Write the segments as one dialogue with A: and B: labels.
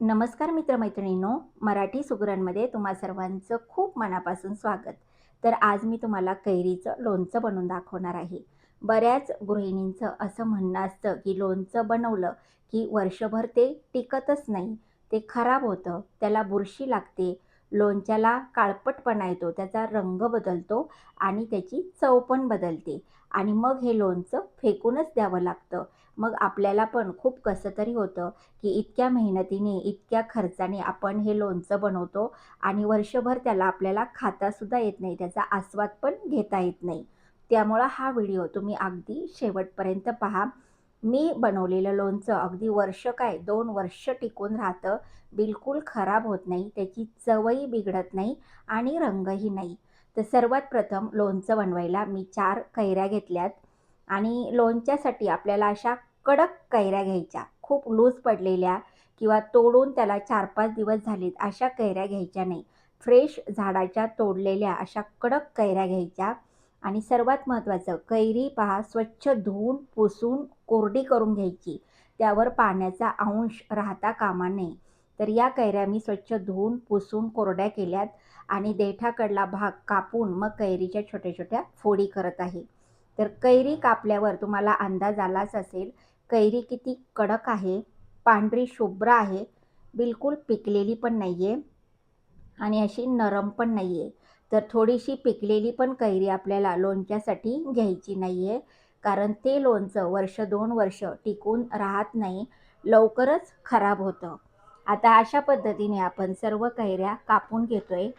A: नमस्कार मित्रमैत्रिणींनो मराठी सुगरणमध्ये तुम्हा सर्वांचं खूप मनापासून स्वागत. तर आज मी तुम्हाला कैरीचं लोणचं बनवून दाखवणार आहे. बऱ्याच गृहिणींचं असं म्हणणं असतं की लोणचं बनवलं की वर्षभर ते टिकतच नाही ते खराब होतं त्याला बुरशी लागते लोणच्याला काळपटपणा येतो त्याचा रंग बदलतो आणि त्याची चव पण बदलते. आणि मग हे लोणचं फेकूनच द्यावं लागतं. मग आपल्याला पण खूप कसं तरी होतं की इतक्या मेहनतीने इतक्या खर्चाने आपण हे लोणचं बनवतो आणि वर्षभर त्याला आपल्याला खातासुद्धा येत नाही त्याचा आस्वाद पण घेता येत नाही. त्यामुळं हा व्हिडिओ तुम्ही अगदी शेवटपर्यंत पहा. मी बनवलेलं लोणचं अगदी वर्ष काय दोन वर्ष टिकून राहतं. बिलकुल खराब होत नाही त्याची चवही बिघडत नाही आणि रंगही नाही. तर सर्वात प्रथम लोणचं बनवायला मी चार कैऱ्या घेतल्यात आणि लोणच्यासाठी आपल्याला अशा कडक कैऱ्या घ्यायच्या. खूप लूज पडलेल्या किंवा तोडून त्याला चार पाच दिवस झालेत अशा कैऱ्या घ्यायच्या नाही. फ्रेश झाडाच्या तोडलेल्या अशा कडक कैऱ्या घ्यायच्या. आणि सर्वात महत्त्वाचं कैरी पहा स्वच्छ धुवून पुसून कोरडी करून घ्यायची. त्यावर पाण्याचा अंश राहता कामा नये. तर या कैऱ्या मी स्वच्छ धुवून पुसून कोरड्या केल्यात आणि देठाकडला भाग कापून मग कैरीच्या छोट्या छोट्या फोडी करत आहे. तर कैरी कापल्यावर तुम्हाला अंदाज आलाच असेल कैरी किती कडक आहे पांढरी शुभ्र आहे बिलकुल पिकलेली पण नाही आहे आणि अशी नरम पण नाही आहे तर थोडीशी पिकलेली पण कैरी आपल्याला लोणच्यासाठी घ्यायची नाही आहे कारण ते लोणचं वर्ष दोन वर्ष टिकून राहत नाही लवकरच खराब होतं. आता अशा पद्धतीने आपण सर्व कैऱ्या कापून घेतो आहे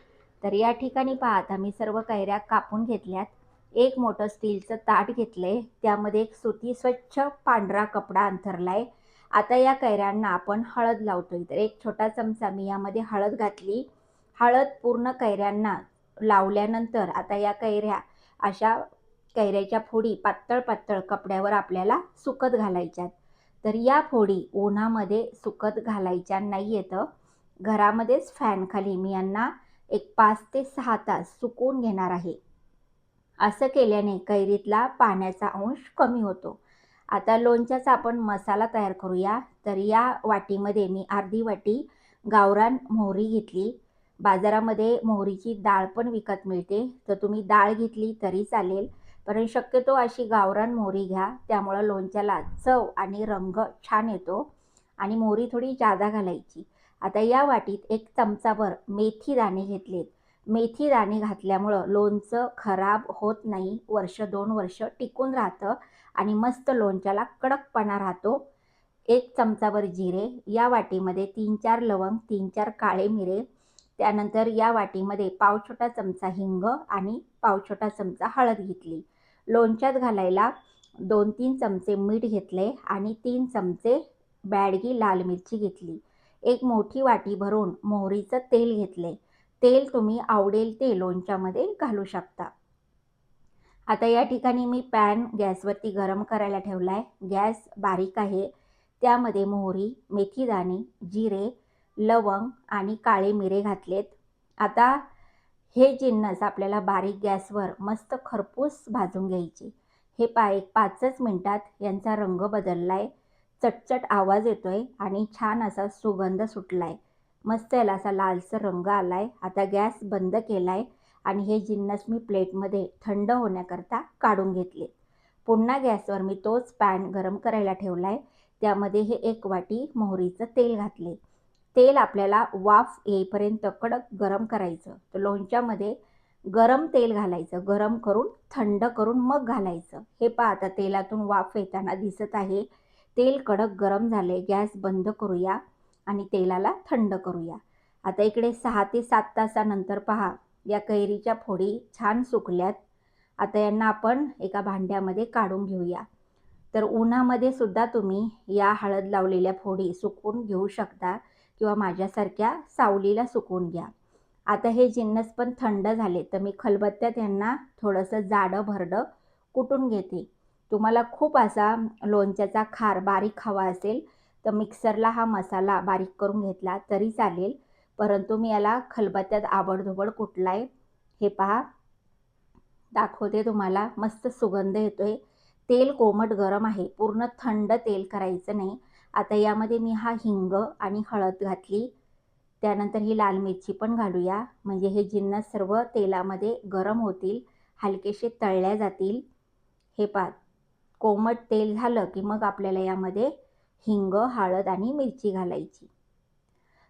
A: तर या ठिकाणी पाहता मी सर्व कैऱ्या कापून घेतल्यात. एक मोठं स्टीलचं ताट घेतलं आहे त्यामध्ये एक सुती स्वच्छ पांढरा कपडा अंथरला आहे आता या कैऱ्यांना आपण हळद लावतोय तर एक छोटा चमचा मी यामध्ये हळद घातली. हळद पूर्ण कैऱ्यांना लावल्यानंतर आता या कैऱ्या अशा कैऱ्याच्या फोडी पातळ पातळ कपड्यावर आपल्याला सुकत घालायच्यात. तर या फोडी उन्हामध्ये सुकत घालायच्या नाही येतं. घरामध्येच फॅनखाली मी यांना एक पाच ते सहा तास सुकून घेणार आहे. असं केल्याने कैरीतला पाण्याचा अंश कमी होतो. आता लोणच्याचा आपण मसाला तयार करूया. तर या वाटीमध्ये मी अर्धी वाटी गावरान मोहरी घेतली. बाजारामध्ये मोहरीची डाळ पण विकत मिळते. तर तुम्ही डाळ घेतली तरी चालेल. पण शक्यतो अशी गावरान मोहरी घ्या. त्यामुळं लोणच्याला चव आणि रंग छान येतो आणि मोहरी थोडी जादा घालायची. आता या वाटीत एक चमचाभर मेथी दाणे घेतलेत. मेथी दाणे घातल्यामुळं लोणचं खराब होत नाही. वर्ष दोन वर्ष टिकून राहतं आणि मस्त लोणच्याला कडकपणा राहतो. एक चमचाभर जिरे या वाटीमध्ये तीन चार लवंग तीन चार काळे मिरे त्यानंतर या वाटीमध्ये पाव छोटा चमचा हिंग आणि पाव छोटा चमचा हळद घेतली. लोणच्यात घालायला दोन तीन चमचे मीठ घेतले आणि तीन चमचे बॅडगी लाल मिरची घेतली. एक मोठी वाटी भरून मोहरीचं तेल घेतले. तेल तुम्ही आवडेल ते लोणच्यामध्ये घालू शकता. आता या ठिकाणी मी पॅन गॅसवरती गरम करायला ठेवला आहे. गॅस बारीक आहे. त्यामध्ये मोहरी मेथीदाणे जिरे लवंग आणि काळे मिरे घातलेत. आता हे जिन्नस आपल्याला बारीक गॅसवर मस्त खरपूस भाजून घ्यायचे. हे पा एक पाचच मिनटात यांचा रंग बदलला आहे चटचट आवाज येतो आहे आणि छान असा सुगंध सुटला आहे मस्त याला असा लालसर रंग आला आहे आता गॅस बंद केला आहे आणि हे जिन्नस मी प्लेटमध्ये थंड होण्याकरता काढून घेतले. पुन्हा गॅसवर मी तोच पॅन गरम करायला ठेवला आहे त्यामध्ये हे एक वाटी मोहरीचं तेल घातले. तेल आपल्याला वाफ येईपर्यंत कडक गरम करायचं. तर लोणच्यामध्ये गरम तेल घालायचं. गरम करून थंड करून मग घालायचं. हे पहा आता तेलातून वाफ येताना दिसत आहे. तेल कडक गरम झाले गॅस बंद करूया. आणि तेलाला थंड करूया. आता इकडे सहा ते सात तासानंतर पहा या कैरीच्या फोडी छान सुकल्यात. आता यांना आपण एका भांड्यामध्ये काढून घेऊया. तर उन्हामध्ये सुद्धा तुम्ही या हळद लावलेल्या फोडी सुकवून घेऊ शकता किंवा माझ्यासारख्या सावलीला सुकवून घ्या. आता हे जिन्नस पण थंड झाले तर मी खलबत्त्यात यांना थोडंसं जाडं भरडं कुटून घेते. तुम्हाला खूप असा लोणच्याचा खार बारीक हवा असेल तर मिक्सरला हा मसाला बारीक करून घेतला तरी चालेल. परंतु मी याला खलबत्त्यात आबडधोबड कुठला आहे हे पहा. दाखवते तुम्हाला. मस्त सुगंध येतो आहे तेल कोमट गरम आहे. पूर्ण थंड तेल करायचं नाही. आता यामध्ये मी हा हिंग आणि हळद घातली. त्यानंतर ही लाल मिरची पण घालूया. म्हणजे हे जिन्नस सर्व तेलामध्ये गरम होतील. हलकेसे तळल्या जातील. हे पा कोमट तेल झालं की मग आपल्याला यामध्ये हिंग हळद आणि मिरची घालायची.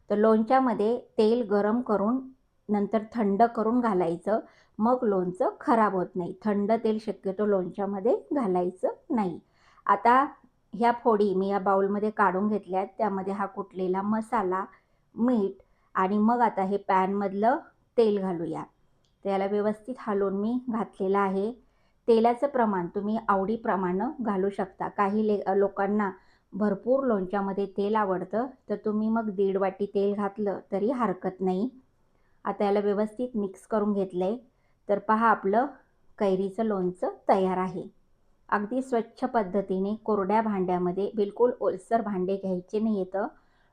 A: तर लोणच्यामध्ये तेल गरम करून नंतर थंड करून घालायचं. मग लोणचं खराब होत नाही. थंड तेल शक्यतो लोणच्यामध्ये घालायचं नाही. आता ह्या फोडी मी या बाउलमध्ये काढून घेतल्या त्यामध्ये हा कुटलेला मसाला मीठ आणि मग आता हे पॅनमधलं तेल घालूया. त्याला व्यवस्थित हलवून मी घातलेलं आहे. तेलाचं प्रमाण तुम्ही आवडीप्रमाणे घालू शकता. काही ले लोकांना भरपूर लोणच्यामध्ये तेल आवडतं तर तुम्ही मग दीड वाटी तेल घातलं तरी हरकत नाही. आता याला व्यवस्थित मिक्स करून घेतलं आहे तर पहा आपलं कैरीचं लोणचं तयार आहे. अगदी स्वच्छ पद्धतीने कोरड्या भांड्यामध्ये बिलकुल ओलसर भांडे घ्यायचे नाही येतं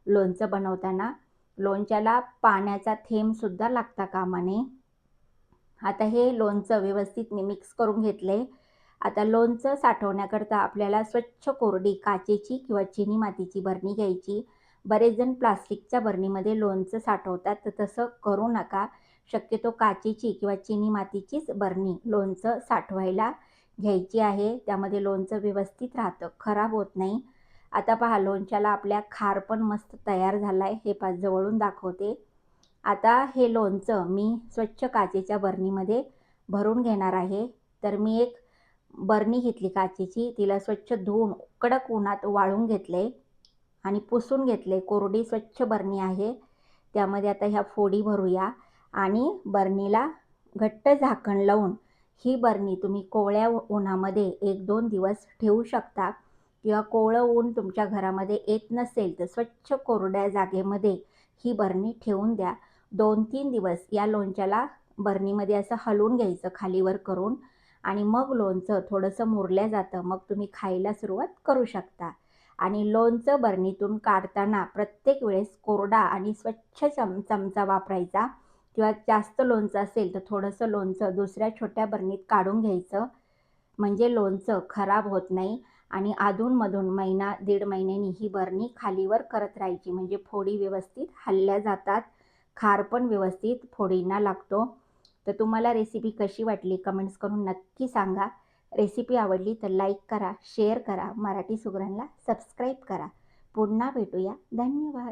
A: लोणचं बनवताना लोणच्याला पाण्याचा थेंबसुद्धा लागता कामा नये. आता हे लोणचं व्यवस्थित मी मिक्स करून घेतलं आहे आता लोणचं साठवण्याकरता आपल्याला स्वच्छ कोरडी काचेची किंवा चिनी मातीची बरणी घ्यायची. बरेच जण प्लास्टिकच्या बरणीमध्ये लोणचं साठवतात तर तसं करू नका. शक्यतो काचेची किंवा चिनी मातीचीच बरणी लोणचं साठवायला घ्यायची आहे. त्यामध्ये लोणचं व्यवस्थित राहतं खराब होत नाही. आता पहा लोणच्याला आपल्या खार पण मस्त तयार झाला आहे हे पा जवळून दाखवते. आता हे लोणचं मी स्वच्छ काचेच्या बरणीमध्ये भरून घेणार आहे. तर मी एक बरणी घेतली काचेची तिला स्वच्छ धुवून कडक उन्हात वाळून घेतले आणि पुसून घेतले. कोरडी स्वच्छ बरणी आहे. त्यामध्ये आता ह्या फोडी भरूया आणि बरणीला घट्ट झाकण लावून ही बरणी तुम्ही कोवळ्या उन्हामध्ये एक दोन दिवस ठेवू शकता. किंवा कोवळं ऊन तुमच्या घरामध्ये येत नसेल तर स्वच्छ कोरड्या जागेमध्ये ही बरणी ठेवून द्या. दोन तीन दिवस या लोणच्याला बरणीमध्ये असं हलवून घ्यायचं खालीवर करून. आणि मग लोणचं थोडंसं मुरल्या जातं. मग तुम्ही खायला सुरुवात करू शकता. आणि लोणचं बरणीतून काढताना प्रत्येक वेळेस कोरडा आणि स्वच्छ चम चमचा वापरायचा. किंवा जास्त लोणचं असेल तर थोडंसं लोणचं दुसऱ्या छोट्या बरणीत काढून घ्यायचं. म्हणजे लोणचं खराब होत नाही. आणि अधूनमधून महिना दीड महिन्यांनी ही बरणी खालीवर करत राहायची. म्हणजे फोडी व्यवस्थित हल्ल्या जातात. खार पण व्यवस्थित फोडींना लागतो. तर तुम्हाला रेसिपी कशी वाटली कमेंट्स करून नक्की सांगा. रेसिपी आवडली तर लाईक करा शेअर करा. मराठी सुगरणला सबस्क्राईब करा. पुन्हा भेटूया. धन्यवाद.